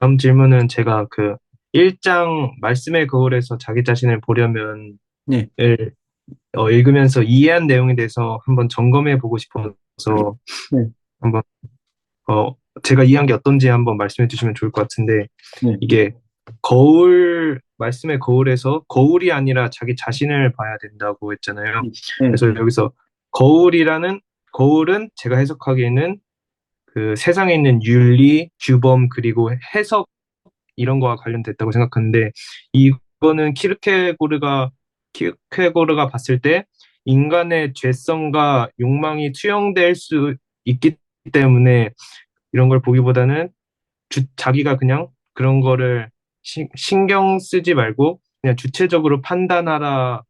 다음 질문은 제가 그 1장 말씀의 거울에서 자기 자신을 보려면 네. 을 어, 읽으면서 이해한 내용에 대해서 한번 점검해 보고 싶어서 네. 한번 어, 제가 이해한 게 어떤지 한번 말씀해 주시면 좋을 것 같은데 네. 이게 거울 말씀의 거울에서 거울이 아니라 자기 자신을 봐야 된다고 했잖아요. 네. 그래서 여기서 거울이라는 거울은 제가 해석하기에는 그 세상에 있는 윤리, 규범 그리고 해석 이런 거와 관련됐다고 생각하는데 이거는 키르케고르가 키르케고르가 봤을 때 인간의 죄성과 욕망이 투영될 수 있기 때문에 이런 걸 보기보다는 주, 자기가 그냥 그런 거를 시, 신경 쓰지 말고 그냥 주체적으로 판단하라라는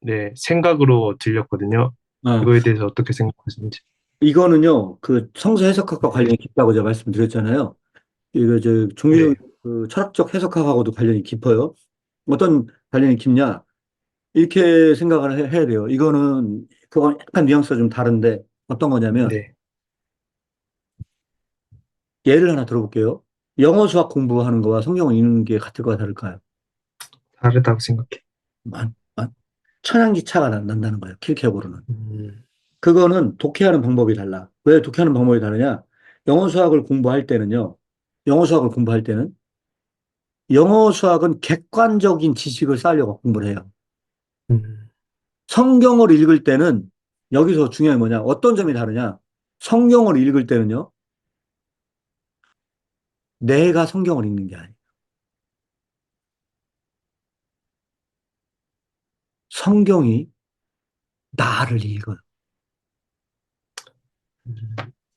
네, 생각으로 들렸거든요. 어, 이거에 대해서 어떻게 생각하시는지. 이거는요, 그 성서 해석학과 관련이 깊다고 제가 말씀드렸잖아요. 이거 저 종유 네. 그 철학적 해석학하고도 관련이 깊어요. 어떤 관련이 깊냐? 이렇게 생각을 해- 해야 돼요. 이거는 그건 약간 뉘앙스가 좀 다른데 어떤 거냐면 네. 예를 하나 들어볼게요. 영어 수학 공부하는 거와 성경을 읽는 게 같을까요, 다를까요? 다르다고 생각해. 만, 만, 천양지차가 난- 난다는 거예요. 킬케고르는. 음, 그거는 독해하는 방법이 달라. 왜 독해하는 방법이 다르냐? 영어 수학을 공부할 때는요. 영어 수학을 공부할 때는 영어 수학은 객관적인 지식을 쌓으려고 공부를 해요. 음, 성경을 읽을 때는 여기서 중요한 게 뭐냐? 어떤 점이 다르냐? 성경을 읽을 때는요. 내가 성경을 읽는 게 아니에요. 성경이 나를 읽어요. 음,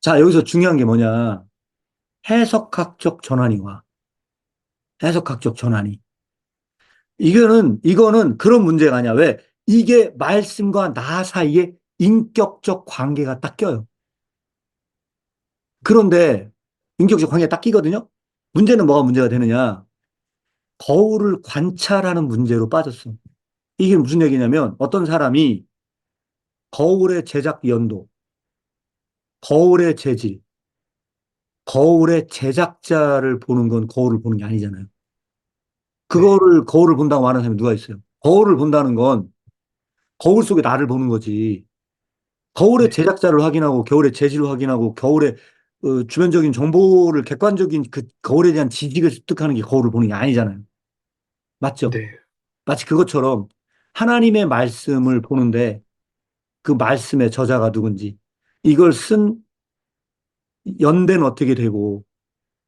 자, 여기서 중요한 게 뭐냐? 해석학적 전환이 와. 해석학적 전환이. 이거는, 이거는 그런 문제가 아니야. 왜? 이게 말씀과 나 사이에 인격적 관계가 딱 껴요. 그런데 인격적 관계가 딱 끼거든요? 문제는 뭐가 문제가 되느냐? 거울을 관찰하는 문제로 빠졌어. 이게 무슨 얘기냐면 어떤 사람이 거울의 제작 연도, 거울의 재질, 거울의 제작자를 보는 건 거울을 보는 게 아니잖아요. 그거를 거울을 본다고 하는 사람이 누가 있어요? 거울을 본다는 건 거울 속에 나를 보는 거지. 거울의 네. 제작자를 확인하고 겨울의 재질을 확인하고 겨울의 어, 주변적인 정보를 객관적인 그 거울에 대한 지식을 습득하는 게 거울을 보는 게 아니잖아요. 맞죠? 네. 마치 그것처럼 하나님의 말씀을 보는데 그 말씀의 저자가 누군지 이걸 쓴 연대는 어떻게 되고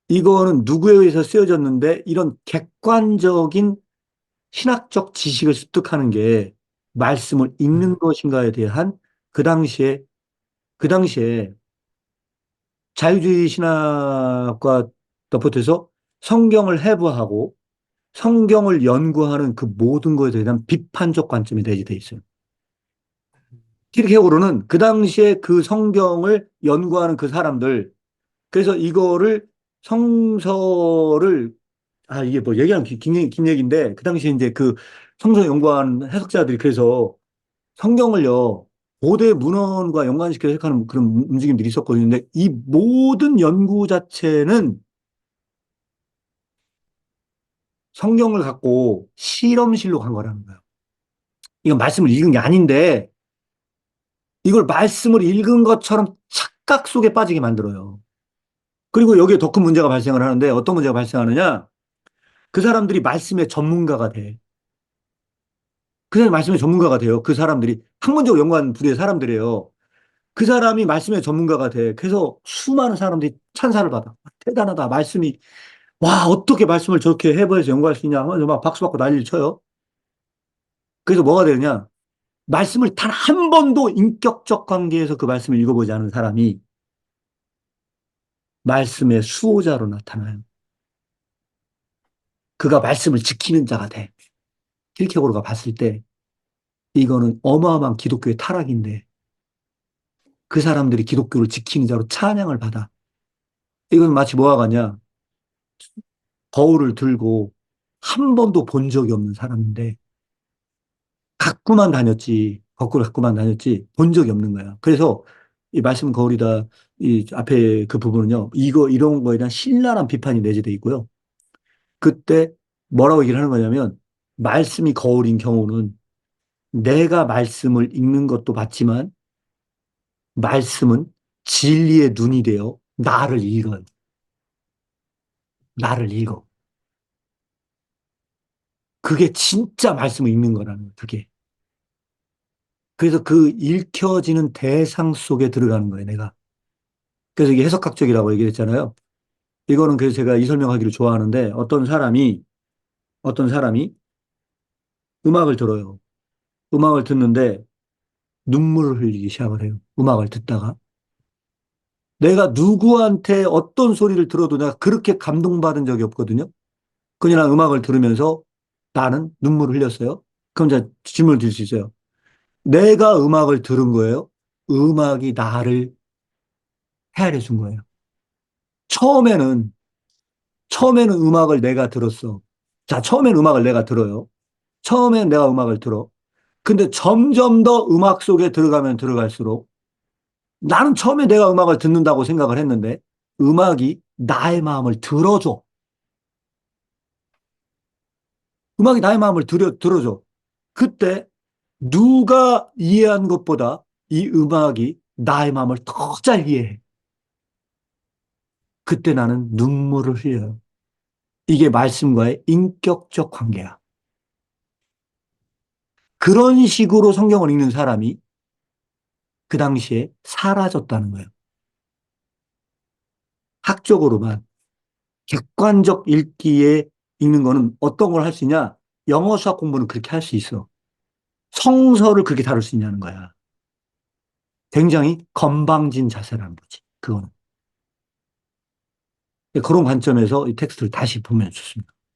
이거는 누구에 의해서 쓰여졌는데 이런 객관적인 신학적 지식을 습득하는 게 말씀을 읽는 음. 것인가에 대한 그 당시에 그 당시에 자유주의 신학과 덧붙여서 성경을 해부하고 성경을 연구하는 그 모든 것에 대한 비판적 관점이 내재돼 있어요. 키르케고르는 그 당시에 그 성경을 연구하는 그 사람들 그래서 이거를 성서를 아 이게 뭐 얘기하면 긴, 긴, 얘기- 긴 얘기인데 그 당시에 이제 그 성서 연구한 해석자들이 그래서 성경을요 고대 문헌과 연관시켜 해석하는 그런 움직임들이 있었거든요. 근데 이 모든 연구 자체는 성경을 갖고 실험실로 간 거라는 거예요. 이건 말씀을 읽은 게 아닌데 이걸 말씀을 읽은 것처럼 착각 속에 빠지게 만들어요. 그리고 여기에 더 큰 문제가 발생을 하는데 어떤 문제가 발생하느냐? 그 사람들이 말씀의 전문가가 돼. 그 사람이 말씀의 전문가가 돼요. 그 사람들이 학문적으로 연구한 부류의 사람들이에요. 그 사람이 말씀의 전문가가 돼. 그래서 수많은 사람들이 찬사를 받아. 대단하다. 말씀이 와 어떻게 말씀을 저렇게 해부해서 연구할 수 있냐 하면서 막 박수 받고 난리를 쳐요. 그래서 뭐가 되느냐? 말씀을 단 한 번도 인격적 관계에서 그 말씀을 읽어보지 않은 사람이 말씀의 수호자로 나타나요. 그가 말씀을 지키는 자가 돼. 킬케고르가 봤을 때 이거는 어마어마한 기독교의 타락인데 그 사람들이 기독교를 지키는 자로 찬양을 받아. 이건 마치 뭐와 같냐? 거울을 들고 한 번도 본 적이 없는 사람인데 갖고만 다녔지. 거꾸로 갖고만 다녔지. 본 적이 없는 거야. 그래서 이 말씀 거울이다 이 앞에 그 부분은요. 이거 이런 거에 대한 신랄한 비판이 내재돼 있고요. 그때 뭐라고 얘기를 하는 거냐면 말씀이 거울인 경우는 내가 말씀을 읽는 것도 맞지만 말씀은 진리의 눈이 되어 나를 읽어요. 나를 읽어. 그게 진짜 말씀을 읽는 거라는 거예요. 그게. 그래서 그 읽혀지는 대상 속에 들어가는 거예요, 내가. 그래서 이게 해석학적이라고 얘기했잖아요. 이거는 그래서 제가 이 설명하기를 좋아하는데 어떤 사람이 어떤 사람이 음악을 들어요. 음악을 듣는데 눈물을 흘리기 시작을 해요. 음악을 듣다가. 내가 누구한테 어떤 소리를 들어도 내가 그렇게 감동받은 적이 없거든요. 그냥 음악을 들으면서 나는 눈물을 흘렸어요. 그럼 이제 질문을 드릴 수 있어요. 내가 음악을 들은 거예요. 음악이 나를 헤아려 준 거예요. 처음에는, 처음에는 음악을 내가 들었어. 자, 처음엔 음악을 내가 들어요. 처음엔 내가 음악을 들어. 근데 점점 더 음악 속에 들어가면 들어갈수록 나는 처음에 내가 음악을 듣는다고 생각을 했는데 음악이 나의 마음을 들어줘. 음악이 나의 마음을 들여, 들어줘. 그때 누가 이해한 것보다 이 음악이 나의 마음을 더 잘 이해해. 그때 나는 눈물을 흘려요. 이게 말씀과의 인격적 관계야. 그런 식으로 성경을 읽는 사람이 그 당시에 사라졌다는 거예요. 학적으로만 객관적 읽기에 읽는 거는 어떤 걸 할 수 있냐? 영어 수학 공부는 그렇게 할 수 있어. 성서를 그렇게 다룰 수 있냐는 거야. 굉장히 건방진 자세라는 거지. 그거는. 그런 관점에서 이 텍스트를 다시 보면 좋습니다.